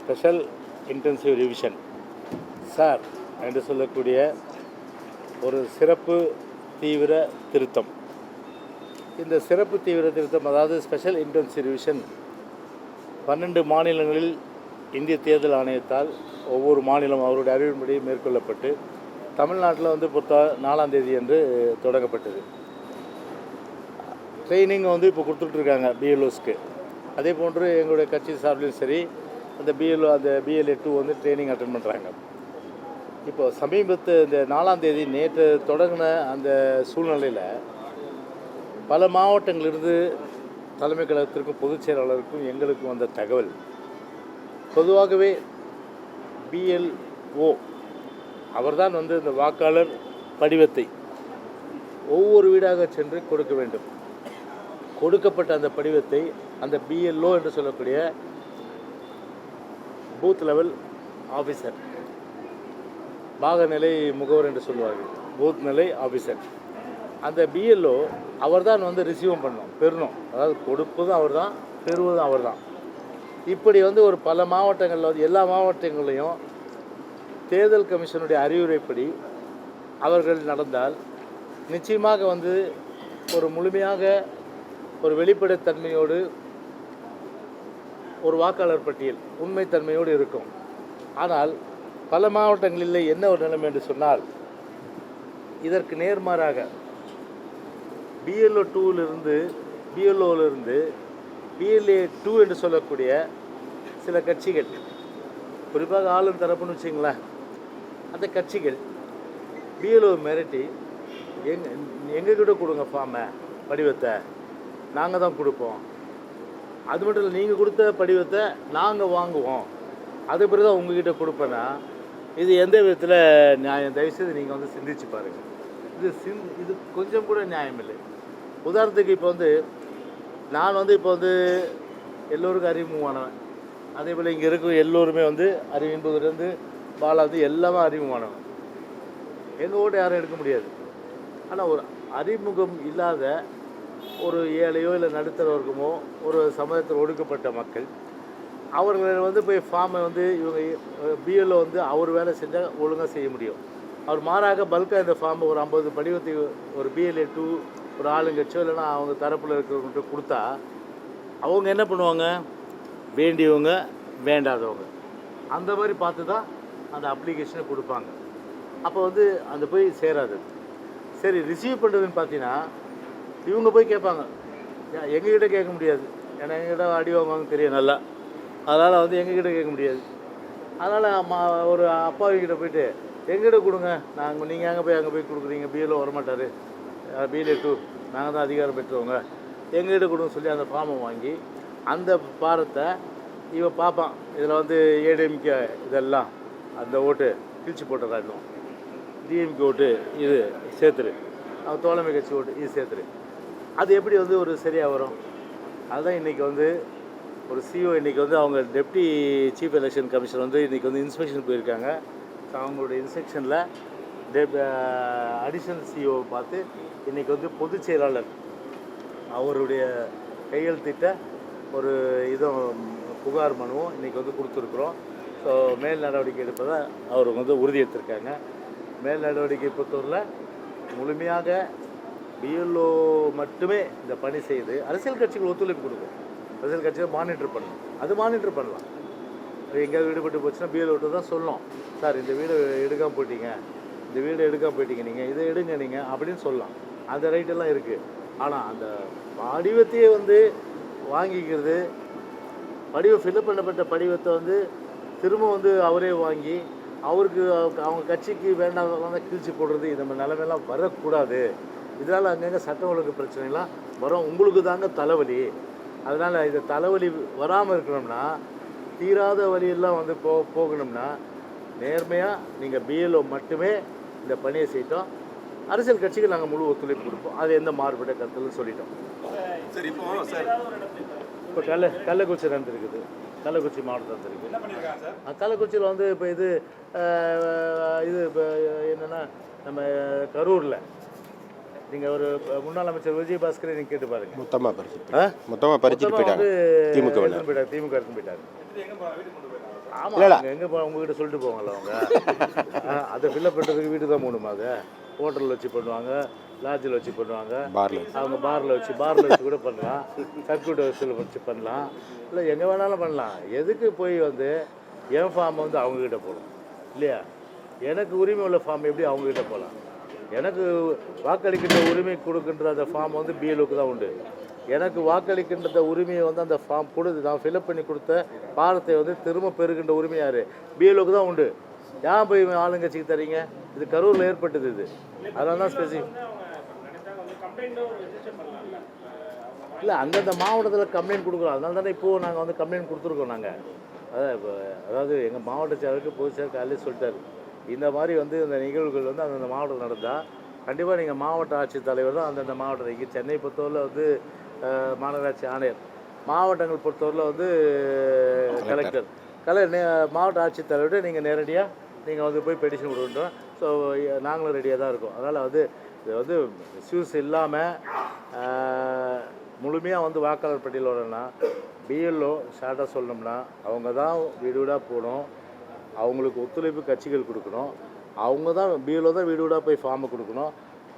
Special intensive revision. Sir என்று சொல்லக்கூடிய ஒரு சிறப்பு தீவிர திருத்தம். இந்த சிறப்பு தீவிர திருத்தம் அதாவது ஸ்பெஷல் இன்டென்சிவ் ரிவிஷன் பன்னெண்டு மாநிலங்களில் இந்திய தேர்தல் ஆணையத்தால் ஒவ்வொரு மாநிலம் அவருடைய அறிவின்படி மேற்கொள்ளப்பட்டு தமிழ்நாட்டில் வந்து பொறுத்த நாலாம் தேதி என்று தொடங்கப்பட்டது. ட்ரைனிங் வந்து இப்போ கொடுத்துட்ருக்காங்க பிஎல்ஓஸ்க்கு அதே போன்று எங்களுடைய கட்சி சார்பிலும் சரி அந்த பிஎல் அந்த பிஎல்ஏ டூ வந்து ட்ரைனிங் அட்டன் பண்ணுறாங்க இப்போ சமீபத்து இந்த நாலாம் தேதி நேற்று தொடங்கின அந்த சூழ்நிலையில் பல மாவட்டங்களிலிருந்து தலைமை கழகத்திற்கும் பொதுச் செயலாளருக்கும் எங்களுக்கும் வந்த தகவல் பொதுவாகவே பிஎல்ஓ அவர்தான் வந்து இந்த வாக்காளர் படிவத்தை ஒவ்வொரு வீடாக சென்று கொடுக்க வேண்டும். கொடுக்கப்பட்ட அந்த படிவத்தை அந்த பிஎல்ஓ என்று சொல்லக்கூடிய பூத் லெவல் ஆஃபீஸர் பாகநிலை முகவர் என்று சொல்லுவார்கள் பூத் நிலை ஆஃபீஸர் அந்த பிஎல்ஓ அவர்தான் வந்து ரிசீவும் பண்ணோம் பெறணும். அதாவது கொடுப்பதும் அவர்தான் பெறுவதும் அவர்தான். இப்படி வந்து ஒரு பல மாவட்டங்களில் வந்து எல்லா மாவட்டங்களையும் தேர்தல் கமிஷனுடைய அறிவுரைப்படி அவர்கள் நடந்தால் நிச்சயமாக வந்து ஒரு முழுமையாக ஒரு வெளிப்படைத்தன்மையோடு ஒரு வாக்காளர் பட்டியல் உண்மைத்தன்மையோடு இருக்கும். ஆனால் பல மாவட்டங்களில் என்ன ஒரு நிலைமை என்று சொன்னால் இதற்கு நேர்மாறாக பிஎல்ஓ டூவிலிருந்து பிஎல்ஓவிலிருந்து பிஎல்ஏ டூ என்று சொல்லக்கூடிய சில கட்சிகள் குறிப்பாக ஆளும் தரப்புன்னு வச்சிங்களேன் அந்த கட்சிகள் பிஎல்ஓ மிரட்டி எங்க எங்ககிட்ட கொடுங்க ஃபார்மை படிவத்தை நாங்கள் தான் கொடுப்போம். அது மட்டும் இல்லை நீங்கள் கொடுத்த படிவத்தை நாங்கள் வாங்குவோம். அது பிறகு தான் உங்ககிட்ட கொடுப்பேன்னா இது எந்த விதத்தில் நியாயம்? தயவுசெய்து நீங்கள் வந்து சிந்திச்சு பாருங்கள் இது சிந் இது கொஞ்சம் கூட நியாயம் இல்லை. உதாரணத்துக்கு இப்போ வந்து நான் வந்து இப்போ வந்து எல்லோருக்கும் அறிமுகமானவன். அதே போல் இங்கே இருக்கும் எல்லோருமே வந்து அறிவின்பதுலேருந்து பாலா வந்து எல்லாமே அறிமுகமானவன். எங்கள் ஓட்டு யாரும் எடுக்க முடியாது. ஆனால் ஒரு அறிமுகம் இல்லாத ஒரு ஏழையோ இல்லை நடுத்தர வர்க்கமோ ஒரு சமூகத்தில் ஒடுக்கப்பட்ட மக்கள் அவர்களை வந்து போய் ஃபார்மை வந்து இவங்க பிஎல்ஓ வந்து அவர் வேலை செஞ்சால் ஒழுங்காக செய்ய முடியும். அவர் மாறாக பல்காக இந்த ஃபார்மை ஒரு ஐம்பது படிவத்தை ஒரு பிஎல்ஏ டூ ஒரு ஆளுங்கச்சோ இல்லைன்னா அவங்க தரப்பில் இருக்கிறவங்கள்ட்ட கொடுத்தா அவங்க என்ன பண்ணுவாங்க? வேண்டியவங்க வேண்டாதவங்க. அந்த மாதிரி பார்த்து தான் அந்த அப்ளிகேஷனை கொடுப்பாங்க. அப்போ வந்து அந்த போய் சேராது. சரி ரிசீவ் பண்ணுறதுன்னு பார்த்தீங்கன்னா இவங்க போய் கேட்பாங்க. ஏன் எங்ககிட்ட கேட்க முடியாது. ஏன்னா எங்ககிட்ட அடி வாங்குவாங்க தெரியும் நல்லா. அதனால் வந்து எங்ககிட்ட கேட்க முடியாது. அதனால் அம்மா ஒரு அப்பாவிக்கிட்ட போயிட்டு எங்கிட்ட கொடுங்க. நாங்கள் நீங்கள் அங்கே போய் அங்கே போய் கொடுக்குறீங்க. பிஎல்ஓ வரமாட்டார். பிஎல்ஏ டூ நாங்கள் தான் அதிகாரம் பெற்றவங்க. எங்ககிட்ட கொடுங்க சொல்லி அந்த ஃபார்மை வாங்கி அந்த பாரத்தை இவன் பார்ப்பான். இதில் வந்து ஏடிஎம்கே இதெல்லாம் அந்த ஓட்டு கிழிச்சு போட்டுறாடும் டிஎம்கே ஓட்டு இது சேர்த்துரு அவன் தோழமை கட்சி ஓட்டு இது சேர்த்துரு அது எப்படி வந்து ஒரு சரியாக வரும்? அதுதான் இன்றைக்கி வந்து ஒரு சிஓ இன்றைக்கி வந்து அவங்க டெப்டி சீஃப் எலெக்ஷன் கமிஷன் வந்து இன்றைக்கி வந்து இன்ஸ்பெக்ஷன் போயிருக்காங்க. ஸோ அவங்களுடைய இன்ஸ்பெக்ஷனில் டெப் அடிஷனல் சிஓவை பார்த்து இன்றைக்கி வந்து பொதுச் செயலாளர் அவருடைய கையெழுத்திட்ட ஒரு இதுவும் புகார் மனுவும் இன்றைக்கி வந்து கொடுத்துருக்குறோம். ஸோ மேல் நடவடிக்கை எடுப்பதை அவர் வந்து உறுதி எடுத்திருக்காங்க மேல் நடவடிக்கை பொறுத்தவரையில் முழுமையாக பிஎல்ஓ மட்டுமே இந்த பணி செய்து அரசியல் கட்சிகள் ஒத்துழைப்பு கொடுக்கும். அரசியல் கட்சிகள் மானிட்டர் பண்ணணும். அது மானிட்டர் பண்ணலாம். எங்கேயாவது வீடுபட்டு போச்சுன்னா பிஎல்ஓட்டு தான் சொல்லணும். சார் இந்த வீடு எடுக்காமல் போயிட்டீங்க. இந்த வீடு எடுக்காமல் போயிட்டீங்க நீங்கள் இதை எடுங்க நீங்கள் அப்படின்னு சொல்லலாம். அந்த ரைட்டெல்லாம் இருக்குது ஆனால் அந்த படிவத்தையே வந்து வாங்கிக்கிறது படிவம் ஃபில்அப் பண்ணப்பட்ட படிவத்தை வந்து திரும்ப வந்து அவரே வாங்கி அவருக்கு அவங்க- கட்சிக்கு வேண்டாம் கிழிச்சு போடுறது இந்த மாதிரி நிலமையெல்லாம் வரக்கூடாது. இதனால் அங்கங்கே சட்ட ஒழுங்கு பிரச்சனைலாம் வரும். உங்களுக்கு தாங்க தலைவலி. அதனால் இந்த தலைவலி வராமல் இருக்கணும்னா தீராத வழியெல்லாம் வந்து போ போகணும்னா நேர்மையாக நீங்கள் பிஎல்ஓ மட்டுமே இந்த பணியை செய்தோம் அரசியல் கட்சிக்கு நாங்கள் முழு ஒத்துழைப்பு கொடுப்போம். அது எந்த மாறுபட்ட கருத்துன்னு சொல்லிட்டோம். சரி இப்போ சார். இப்போ கள்ள கள்ளக்குறிச்சி நடந்திருக்குது. கள்ளக்குறிச்சி மாவட்டம் நடந்திருக்கு. கள்ளக்குறிச்சியில் வந்து இப்போ இது இது இப்போ என்னென்னா நம்ம கரூரில் நீங்கள் ஒரு முன்னாள் அமைச்சர் விஜயபாஸ்கரை நீங்கள் கேட்டு பாருங்க. மொத்தமாக பறிச்சுட்டு ஆ? மொத்தமாக பறிச்சுட்டு மொத்தமா போயிட்டாங்க. திமுக போயிட்டார் திமுக போயிருக்காங்க சார் ஆமாம் எங்கே போ உங்ககிட்ட சொல்லிட்டு போவாங்கல்ல அவங்க? அதை ஃபில்லப் பண்ணுறதுக்கு வீட்டுக்கு தான் போகணுமா அது? ஹோட்டலில் வச்சு பண்ணுவாங்க லாட்ஜில் வச்சு பண்ணுவாங்க. பார்ல அவங்க பாரில் வச்சு பாரில் வச்சு கூட பண்ணலாம். சர்க்கியூட் ஹவுஸில் வச்சு பண்ணலாம். இல்லை எங்கே வேணாலும் பண்ணலாம். எதுக்கு போய் வந்து என் ஃபார்ம் வந்து அவங்கக்கிட்ட போகணும் இல்லையா? எனக்கு உரிமை உள்ள ஃபார்ம் எப்படி அவங்கக்கிட்ட போகலாம் எனக்கு வாக்களிக்கின்ற உரிமை கொடுக்கின்ற அந்த ஃபார்ம் வந்து பிஎல்ஓக்கு தான் உண்டு. எனக்கு வாக்களிக்கின்ற உரிமையை வந்து அந்த ஃபார்ம் கொடுத்து நான் ஃபில்அப் பண்ணி கொடுத்த பாரத்தை வந்து திரும்ப பெறுகின்ற உரிமை யார்? பிஎல்ஓக்கு தான் உண்டு. ஏன் போய் ஆளுங்கட்சிக்கு தரீங்க? இது கரூரில் ஏற்பட்டது இது. அதனால தான் ஸ்பெசிஃபிக் இல்லை அந்தந்த மாவட்டத்தில் கம்ப்ளைண்ட் கொடுக்குறோம். அதனால தானே இப்போது நாங்கள் வந்து கம்ப்ளைண்ட் கொடுத்துருக்கோம் நாங்கள் அதான் இப்போ அதாவது எங்கள் மாவட்ட செயலருக்கு பொதுச் செயலர் காலையிலே சொல்லிட்டாரு. இந்த மாதிரி வந்து இந்த நிகழ்வுகள் வந்து அந்தந்த மாவட்டம் நடந்தால் கண்டிப்பாக நீங்கள் மாவட்ட ஆட்சித்தலைவர் தான் அந்தந்த மாவட்டத்தில் இங்கே சென்னை பொறுத்தவரையில் வந்து மாநகராட்சி ஆணையர். மாவட்டங்கள் பொறுத்தவரையில் வந்து கலெக்டர். கலை மாவட்ட ஆட்சித்தலைவர்கிட்ட நீங்கள் நேரடியாக நீங்கள் வந்து போய் பெட்டிஷன் கொடுக்குறோம் ஸோ நாங்களும் ரெடியாக தான் இருக்கோம். அதனால் வந்து இது வந்து மிஸ்யூஸ் இல்லாமல் முழுமையாக வந்து வாக்காளர் பட்டியல் வரணும்னா பிஎல்ஓ ஷார்ட்டாக சொல்லணும்னா அவங்க தான் வீடு வீடாக போகணும் அவங்களுக்கு ஒத்துழைப்பு கட்சிகள் கொடுக்கணும். அவங்க தான் பியூவில் தான் வீடு வீடாக போய் ஃபார்மை கொடுக்கணும்.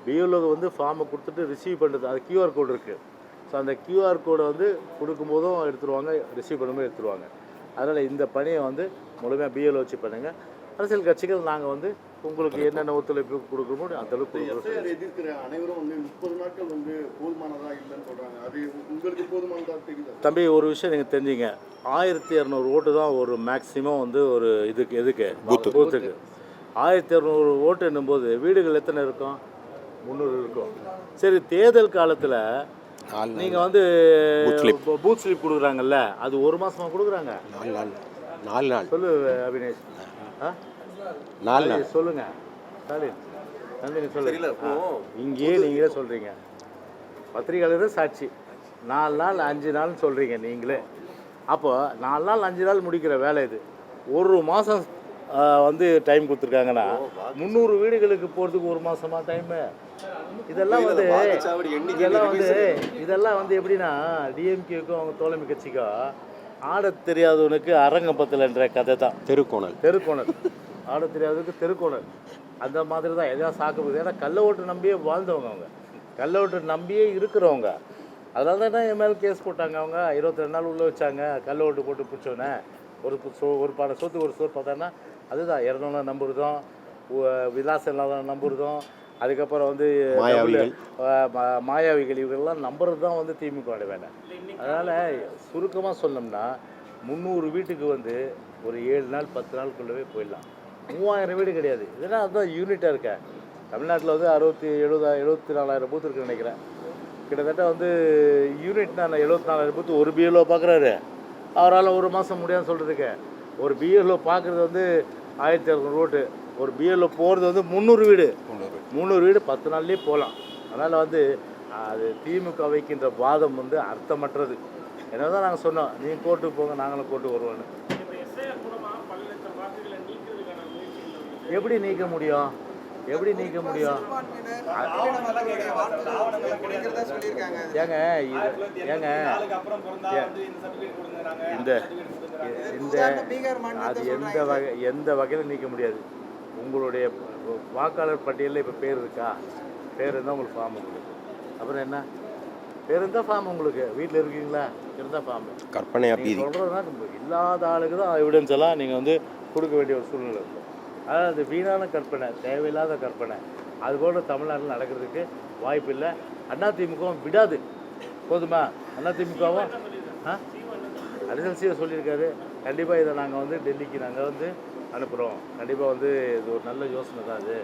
பியூவில் வந்து ஃபார்மை கொடுத்துட்டு ரிசீவ் பண்ணுறது அது கியூஆர் கோடு இருக்குது ஸோ அந்த கியூஆர் கோடை வந்து கொடுக்கும்போதும் எடுத்துருவாங்க ரிசீவ் பண்ணும்போது எடுத்துருவாங்க. அதனால் இந்த பணியை வந்து முழுமையாக பிஎல்ஓ வச்சு பண்ணுங்கள் அரசியல் கட்சிகள் நாங்கள் வந்து உங்களுக்கு என்னென்ன ஒத்துழைப்பு கொடுக்கணுமோ அந்த அளவுக்கு எதிர்க்கிற அனைவரும் வந்து முப்பது நாட்கள் வந்து போதுமானதா இல்லைன்னு சொல்றாங்க. அது உங்களுக்கு போதுமானதா தெரியுதா? தம்பி ஒரு விஷயம் நீங்கள் தெரிஞ்சுங்க. ஆயிரத்தி இரநூறு ஓட்டு தான் ஒரு மேக்ஸிமம் வந்து ஒரு இதுக்கு எதுக்கு? பூத்து பூத்துக்கு ஆயிரத்தி இரநூறு ஓட்டு என்னும்போது வீடுகள் எத்தனை இருக்கும்? முந்நூறு இருக்கும். சரி தேர்தல் காலத்தில் நாலு நீங்கள் வந்து. பூத் ஸ்லிப் கொடுக்குறாங்கல்ல? அது ஒரு மாசமா கொடுக்குறாங்க? நாலு நாள். நாலு நாள். சொல்லு அபினேஷ். ஆ? நாலு நாள். சொல்லுங்க. ஸ்டாலின் நந்தினி சொல்லுங்க இங்கேயே நீங்களே சொல்கிறீங்க பத்திரிகையாளர் சாட்சி. நாலு நாள் அஞ்சு நாள்னு சொல்கிறீங்க நீங்களே. அப்போ நாலு நாள் அஞ்சு நாள் முடிக்கிற வேலை இது. ஒரு மாதம் வந்து டைம் கொடுத்துருக்காங்கன்னா முந்நூறு வீடுகளுக்கு போகிறதுக்கு ஒரு மாதமா டைமு இதெல்லாம் வந்து இதெல்லாம் வந்து இதெல்லாம் வந்து எப்படின்னா டிஎம்கேக்கும் அவங்க தோழமை கட்சிக்கும் ஆடத் தெரியாதவனுக்கு அரங்கப்பத்தலைன்ற கதை தான் தெருக்கோணல். தெருக்கோணல். ஆட தெரியாததுக்கு தெருக்கோணல். அந்த மாதிரி தான் எதாவது சாக்கு ஏன்னா கள்ள ஓட்டு நம்பியே வாழ்ந்தவங்க அவங்க. கள்ள ஓட்டு நம்பியே இருக்கிறவங்க. அதனால தான் என் மேலே கேஸ் போட்டாங்க அவங்க? இருபத்தி ரெண்டு நாள் உள்ளே வச்சாங்க. கள்ள ஓட்டு போட்டு பிடிச்சோன்னே ஒரு சோ ஒரு பாட சொத்து ஒரு சோறு பார்த்தாங்கன்னா அதுதான். இறந்தவங்க நம்புறதும் விலாசம் இல்லாத நம்புறதும் அதுக்கப்புறம் வந்து மாயாவிகள். மாயாவிகள் இவர்கள்லாம் நம்புறது தான் வந்து திமுகவோட வேலை அதனால் சுருக்கமாக சொன்னோம்னா முந்நூறு வீட்டுக்கு வந்து ஒரு ஏழு நாள் பத்து நாளுக்குள்ளவே போயிடலாம். மூவாயிரம் வீடு கிடையாது. இதெல்லாம் அதுதான் யூனிட்டாக இருக்க. தமிழ்நாட்டில் வந்து அறுபத்தி எழுபதா எழுபத்தி நாலாயிரம் பூத்து இருக்குன்னு நினைக்கிறேன். கிட்டத்தட்ட வந்து யூனிட்னா நான் எழுபத்தி நாலாயிரம் பூத்து ஒரு பிஎல்ஓ பார்க்குறாரு அவரால் ஒரு மாதம் முடியாதுன்னு சொல்கிறதுக்கு ஒரு பிஎல்ஓ பார்க்குறது வந்து ஆயிரத்தி இரநூறு ஓட்டு. ஒரு பிஎல்ஓ போகிறது வந்து முந்நூறு வீடு. முந்நூறு முந்நூறு வீடு பத்து நாள்லேயே போகலாம் அதனால் வந்து அது திமுக வைக்கின்ற வாதம் வந்து அர்த்தமற்றது. என்ன தான் நாங்கள் சொன்னோம் நீங்கள் கோர்ட்டுக்கு போங்க நாங்களும் கோர்ட்டுக்கு வருவோன்னு எப்படி நீக்க முடியும்? எப்படி நீக்க முடியும்? ஏங்க இது ஏங்க நாளுக்கு அப்புறம் பிறந்தா வந்து இந்த சர்டிஃபிகேட் கொடுங்கறாங்க இந்த இந்த அது எந்த வகை எந்த வகையில் நீக்க முடியாது? உங்களுடைய வாக்காளர் பட்டியலில் இப்போ பேர் இருக்கா? பேர் இருந்தால் உங்களுக்கு ஃபார்ம் உங்களுக்கு அப்புறம் என்ன? பேர் இருந்தால் ஃபார்ம் உங்களுக்கு. வீட்டில் இருக்கீங்களா? இருந்தால் ஃபார்ம் கற்பனையா பீதி நீங்கள் சொல்கிறதுனா இல்லாத ஆளுக்கு தான் எவிடன்ஸ் எல்லாம் நீங்கள் வந்து கொடுக்க வேண்டிய ஒரு சூழ்நிலை இருக்கும் அதாவது அது வீணான கற்பனை தேவையில்லாத கற்பனை. அது போல தமிழ்நாட்டில் நடக்கிறதுக்கு வாய்ப்பு இல்லை. அதிமுகவும் விடாது. போதுமா? அதிமுகவும் அரசியல் சீவை சொல்லியிருக்காரு. கண்டிப்பாக இதை நாங்கள் வந்து டெல்லிக்கு நாங்கள் வந்து அனுப்புகிறோம் கண்டிப்பாக வந்து இது ஒரு நல்ல யோசனை தான் இது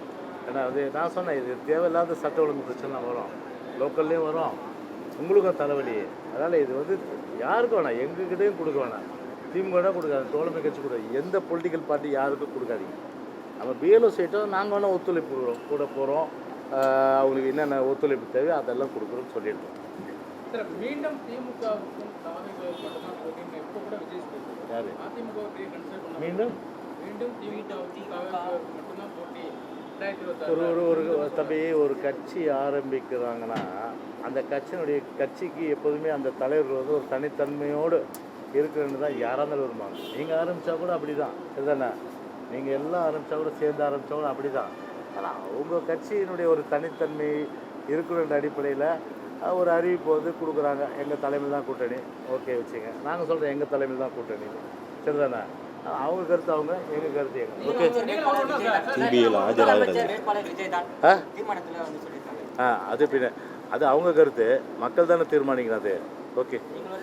ஏன்னா வந்து நான் சொன்னேன் இது தேவையில்லாத சட்ட ஒழுங்கு பிரச்சனை வரும். லோக்கல்லையும் வரும். உங்களுக்கும் தலைவலி. அதனால் இது வந்து யாருக்கும் வேணாம் எங்ககிட்டயும் கொடுக்க வேணாம். திமுக கொடுக்காது தோழமை கட்சி கொடுக்காது எந்த பொலிட்டிக்கல் பார்ட்டி யாருக்கும் கொடுக்காதீங்க. நம்ம பிஎல்ஓ சைட்டும் நாங்கள் வேணால் ஒத்துழைப்பு கூட போகிறோம் அவங்களுக்கு என்னென்ன ஒத்துழைப்பு தேவையோ அதெல்லாம் கொடுக்குறோம்னு சொல்லியிருக்கோம். சார் மீண்டும் திமுகவுக்கும். யாரு? மீண்டும்? ஒரு ஒரு ஒரு தம்பி ஒரு கட்சி ஆரம்பிக்கிறாங்கன்னா அந்த கட்சியினுடைய கட்சிக்கு எப்போதுமே அந்த தலைவர்கள் வந்து ஒரு தனித்தன்மையோடு இருக்கிறேன்னு தான் யாராக இருந்தாலும் விரும்புவாங்க நீங்கள் ஆரம்பித்தா கூட அப்படி தான் சரிதானே? நீங்கள் எல்லாம் ஆரம்பித்தா கூட சேர்ந்து ஆரம்பித்தா கூட அப்படி தான் ஆனால் அவங்க கட்சியினுடைய ஒரு தனித்தன்மை இருக்கிற அடிப்படையில் ஒரு அறிவிப்பு வந்து கொடுக்குறாங்க. எங்கள் தலைமையில் தான் கூட்டணி. ஓகே வச்சுங்க. நாங்கள் சொல்கிறோம் எங்கள் தலைமையில் தான் கூட்டணி. சரிதானே? அவங்க கருத்து அவங்க எங்கள் கருத்து எங்க? அது பின்ன அது அவங்க கருத்து. மக்கள் தானே தீர்மானிக்கணும் அது. ஓகே